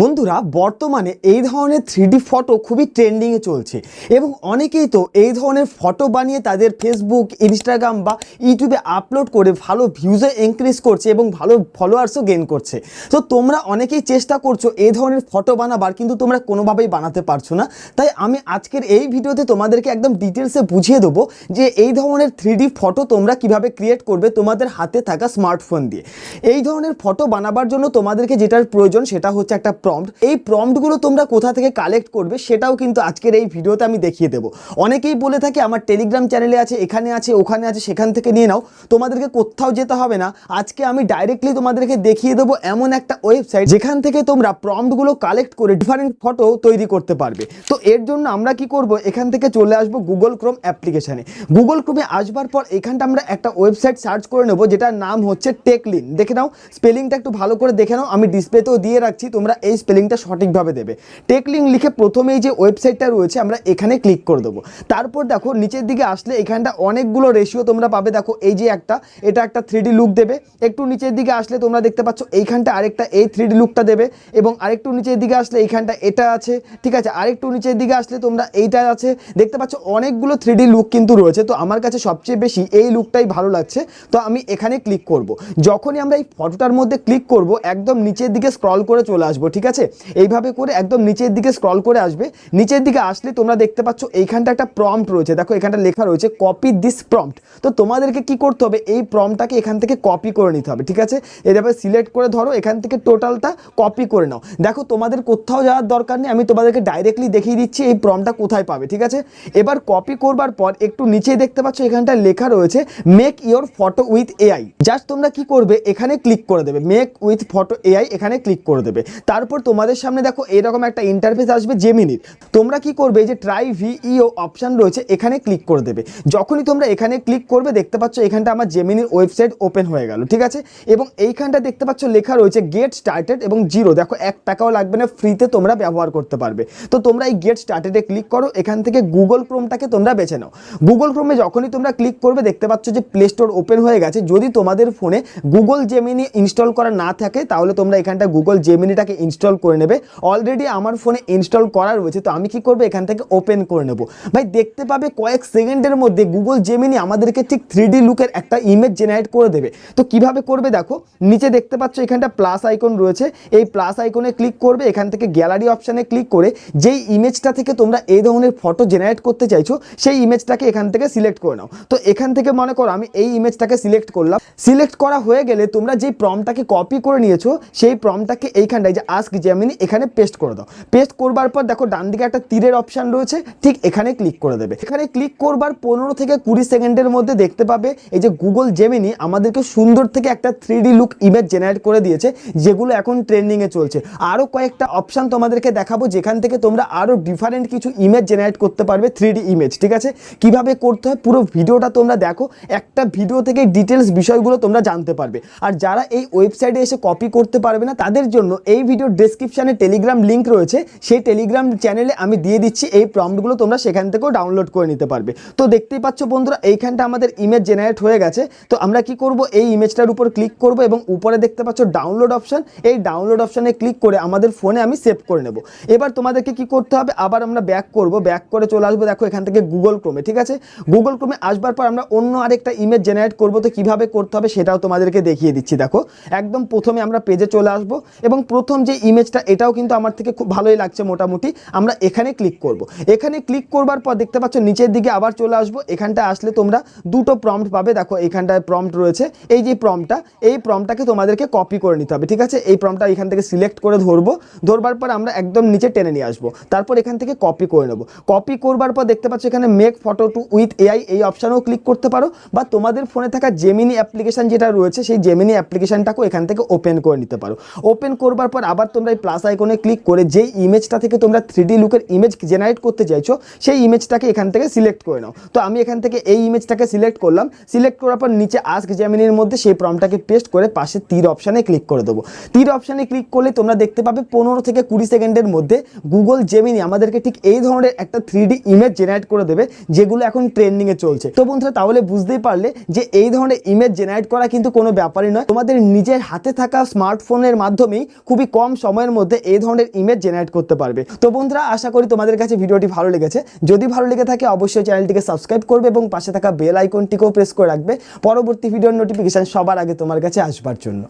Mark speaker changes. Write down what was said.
Speaker 1: বন্ধুরা, বর্তমানে এই ধরনের থ্রিডি ফটো খুবই ট্রেন্ডিংয়ে চলছে এবং অনেকেই তো এই ধরনের ফটো বানিয়ে তাদের ফেসবুক ইনস্টাগ্রাম বা ইউটিউবে আপলোড করে ভালো ভিউজে ইনক্রিজ করছে এবং ভালো ফলোয়ার্সও গেইন করছে। তো তোমরা অনেকেই চেষ্টা করছ এই ধরনের ফটো বানাবার, কিন্তু তোমরা কোনোভাবেই বানাতে পারছ না। তাই আমি আজকের এই ভিডিওতে তোমাদেরকে একদম ডিটেলসে বুঝিয়ে দেবো যে এই ধরনের থ্রিডি ফটো তোমরা কীভাবে ক্রিয়েট করবে তোমাদের হাতে থাকা স্মার্টফোন দিয়ে। এই ধরনের ফটো বানাবার জন্য তোমাদেরকে যেটার প্রয়োজন সেটা হচ্ছে একটা প্রম্পট এই প্রম্পটগুলো তোমরা কোথা থেকে কালেক্ট করবে সেটাও কিন্তু আজকের এই ভিডিওতে আমি দেখিয়ে দেবো। অনেকেই বলে থাকে, আমার টেলিগ্রাম চ্যানেলে আছে, এখানে আছে, ওখানে আছে, সেখান থেকে নিয়ে নাও। তোমাদেরকে কোথাও যেতে হবে না। আজকে আমি ডাইরেক্টলি তোমাদেরকে দেখিয়ে দেবো এমন একটা ওয়েবসাইট যেখান থেকে তোমরা প্রম্পটগুলো কালেক্ট করে ডিফারেন্ট ফটো তৈরি করতে পারবে। তো এর জন্য আমরা কি করব? এখান থেকে চলে আসব গুগল ক্রোম অ্যাপ্লিকেশানে গুগল ক্রোমে আসবার পর এখানটা আমরা একটা ওয়েবসাইট সার্চ করে নেব, যেটার নাম হচ্ছে টেকলিন দেখে নাও স্পেলিংটা একটু ভালো করে দেখে নাও। আমি ডিসপ্লেতেও দিয়ে রাখছি, তোমরা এই স্পেলিংটা সঠিকভাবে দেবে। টেকলিং লিখে প্রথমেই যে ওয়েবসাইটটা রয়েছে, আমরা এখানে ক্লিক করে দেবো। তারপর দেখো, নিচের দিকে আসলে এখানটা অনেকগুলো রেশিও তোমরা পাবে। দেখো, এই যে একটা, এটা একটা থ্রি লুক দেবে। একটু নিচের দিকে আসলে তোমরা দেখতে পাচ্ছ, এইখানটা আরেকটা এই থ্রি লুকটা দেবে এবং আরেকটু নিচের দিকে আসলে এইখানটা এটা আছে, ঠিক আছে? আরেকটু নিচের দিকে আসলে তোমরা এইটা আছে। দেখতে পাচ্ছ, অনেকগুলো থ্রি লুক কিন্তু রয়েছে। তো আমার কাছে সবচেয়ে বেশি এই লুকটাই ভালো লাগছে। তো আমি এখানে ক্লিক করব। যখনই আমরা এই ফটোটার মধ্যে ক্লিক করব, একদম নিচের দিকে স্ক্রল করে চলে আসব, ঠিক আছে? এইভাবে করে একদম নিচের দিকে স্ক্রল করে আসবে। নিচের দিকে আসলে তোমরা দেখতে পাচ্ছ এইখানটা একটা প্রম্পট রয়েছে। দেখো, এখানটা লেখা রয়েছে কপি দিস প্রম্পট তো তোমাদেরকে কি করতে হবে? এই প্রম্পটটাকে এখান থেকে কপি করে নিতে হবে, ঠিক আছে? এভাবে সিলেক্ট করে ধরো, এখান থেকে টোটালটা কপি করে নাও। দেখো, তোমাদের কোথাও যাওয়ার দরকার নেই, আমি তোমাদেরকে ডাইরেক্টলি দেখিয়ে দিচ্ছি এই প্রম্পটটা কোথায় পাবে, ঠিক আছে? এবার কপি করবার পর একটু নিচে দেখতে পাচ্ছ, এখানটা লেখা রয়েছে make your photo with AI just তোমরা কি করবে? এখানে ক্লিক করে দেবে মেক উইথ ফটো এআই এখানে ক্লিক করে দেবে। তারপর তোমাদের সামনে দেখো এরকম একটা ইন্টারফেস আসবে জেমিনির তোমরা কি করবে? যে ট্রাই ভিইও অপশন রয়েছে, এখানে ক্লিক করে দেবে। যখনই তোমরা এখানে ক্লিক করবে, দেখতে পাচ্ছ এখানটা আমার জেমিনির ওয়েবসাইট ওপেন হয়ে গেল, ঠিক আছে? এবং এইখানটা দেখতে পাচ্ছ লেখা রয়েছে গেট স্টার্টেড এবং জিরো দেখো, এক টাকাও লাগবে না ফ্রিতে তোমরা ব্যবহার করতে পারবে। তো তোমরা এই গেট স্টার্টেডে ক্লিক করো, এখান থেকে গুগল ক্রোমটাকে তোমরা বেছে নাও। গুগল ক্রোমে যখনই তোমরা ক্লিক করবে, দেখতে পাচ্ছ যে প্লে স্টোর ওপেন হয়ে গেছে। যদি তোমাদের ফোনে গুগল জেমিনি ইনস্টল করা না থাকে, তাহলে তোমরা এখানটা গুগল জেমিনিটাকে ইনস্টল করে নেবে। অলরেডি আমার ফোনে ইনস্টল করা রয়েছে, তো আমি কি করব? এখান থেকে ওপেন করে নেব। ভাই, দেখতে পাবে কয়েক সেকেন্ডের মধ্যে গুগল জেমিনি আমাদেরকে ঠিক থ্রি লুকের একটা ইমেজ জেনারেট করে দেবে। তো কীভাবে করবে দেখো, নিচে দেখতে পাচ্ছ এখানটা প্লাস আইকন রয়েছে। এই প্লাস আইকনে ক্লিক করবে, এখান থেকে গ্যালারি অপশানে ক্লিক করে যেই ইমেজটা থেকে তোমরা এই ধরনের ফটো জেনারেট করতে চাইছো, সেই ইমেজটাকে এখান থেকে সিলেক্ট করে নাও। তো এখান থেকে মনে করো আমি এই ইমেজটাকে সিলেক্ট করলাম। সিলেক্ট করা হয়ে গেলে তোমরা যেই প্রমটাকে কপি করে নিয়েছো, সেই প্রমটাকে এইখানটায় যে আস্ক জেমিনি এখানে পেস্ট করে দাও। পেস্ট করবার পর দেখো, ডান দিকে একটা তীরের অপশান রয়েছে, ঠিক এখানে ক্লিক করে দেবে। এখানে ক্লিক করবার পনেরো থেকে কুড়ি সেকেন্ডের মধ্যে দেখতে পাবে, এই যে গুগল জেমিনি আমাদেরকে সুন্দর থেকে একটা থ্রি লুক ইমেজ জেনারেট করে দিয়েছে, যেগুলো এখন ট্রেন্ডিংয়ে চলছে। আরও কয়েকটা অপশান তোমাদেরকে দেখাবো, যেখান থেকে তোমরা আরও ডিফারেন্ট কিছু ইমেজ জেনারেট করতে পারবে থ্রি ইমেজ ঠিক আছে? কীভাবে করতে হয়, পুরো ভিডিওটা তোমরা দেখো, একটা ভিডিও থেকে ডিটেলস বিষয়গুলো তোমরা জানতে পারবে। আর যারা এই ওয়েবসাইটে এসে কপি করতে পারবে না, তাদের জন্য এই ভিডিও ডেসক্রিপশানে টেলিগ্রাম লিঙ্ক রয়েছে, সেই টেলিগ্রাম চ্যানেলে আমি দিয়ে দিচ্ছি, এই প্রম্পটগুলো তোমরা সেখান থেকেও ডাউনলোড করে নিতে পারবে। তো দেখতেই পাচ্ছ বন্ধুরা, এইখানটা আমাদের ইমেজ জেনারেট হয়ে গেছে। তো আমরা কি করব? এই ইমেজটার উপর ক্লিক করব এবং উপরে দেখতে পাচ্ছ ডাউনলোড অপশান এই ডাউনলোড অপশানে ক্লিক করে আমাদের ফোনে আমি সেভ করে নেব। এবার তোমাদেরকে কি করতে হবে? আবার আমরা ব্যাক করব ব্যাক করে চলে আসব, দেখো এখান থেকে গুগল ক্রোমে ঠিক আছে? গুগল ক্রোমে আসবার পর আমরা অন্য আরেকটা ইমেজ জেনারেট করব, তো কীভাবে করতে হবে সেটাও তোমাদেরকে দেখিয়ে দিচ্ছি, দেখো। একদম প্রথমে আমরা পেজে চলে আসব এবং প্রথম যে ইমেজটা এটাও কিন্তু আমার থেকে খুব ভালোই লাগছে মোটামুটি। আমরা এখানে ক্লিক করব। এখানে ক্লিক করবার পর দেখতে পাচ্ছ নিচের দিকে আবার চলে আসব। এখানটা আসলে তোমরা দুটো প্রম্পট পাবে। দেখো, এখানটায় প্রম্পট রয়েছে। এই যে প্রম্পটটা এই প্রম্পটটাকে তোমাদেরকে কপি করে নিতে হবে, ঠিক আছে? এই প্রম্পটটা এখান থেকে সিলেক্ট করে ধরবো। ধরবার পর আমরা একদম নিচে টেনে নিয়ে আসব। তারপর এখান থেকে কপি করে নেব। কপি করবার পর দেখতে পাচ্ছ এখানে make photo to with AI এই অপশানেও ক্লিক করতে পারো বা তোমাদের ফোনে থাকা জেমিনি অ্যাপ্লিকেশন যেটা রয়েছে, সেই জেমিনি অ্যাপ্লিকেশনটাকেও এখান থেকে ওপেন করে নিতে পারো। ওপেন করবার পর আবার তোমরা এই প্লাস আইকনে ক্লিক করে যেই ইমেজটা থেকে তোমরা থ্রি লুকের ইমেজ জেনারেট করতে চাইছো, সেই ইমেজটাকে এখান থেকে সিলেক্ট করে নাও। তো আমি এখান থেকে এই ইমেজটাকে সিলেক্ট করলাম। সিলেক্ট করার পর নিচে আস্ক জেমিনির মধ্যে সেই প্রমটাকে পেস্ট করে পাশে তীর অপশানে ক্লিক করে দেবো। তীর অপশানে ক্লিক করলে তোমরা দেখতে পাবে পনেরো থেকে কুড়ি সেকেন্ডের মধ্যে গুগল জেমিনি আমাদেরকে ঠিক এই ধরনের একটা থ্রি ইমেজ জেনারেট করে দেবে, যেগুলো এখন ট্রেন্ডিংয়ে চলছে। তো বন্ধুরা, তাহলে বুঝতেই পারলে যে এই ধরনের ইমেজ জেনারেট করা কিন্তু কোনো ব্যাপারই নয়। তোমাদের নিজের হাতে থাকা স্মার্টফোনের মাধ্যমেই খুবই কম সময়ের মধ্যে এই ধরনের ইমেজ জেনারেট করতে পারবে। তো বন্ধুরা, আশা করি তোমাদের কাছে ভিডিওটি ভালো লেগেছে। যদি ভালো লেগে থাকে, অবশ্যই চ্যানেলটিকে সাবস্ক্রাইব করবে এবং পাশে থাকা বেল আইকনটিকেও প্রেস করে রাখবে। পরবর্তী ভিডিওর নোটিফিকেশান সবার আগে তোমার কাছে আসবার জন্য।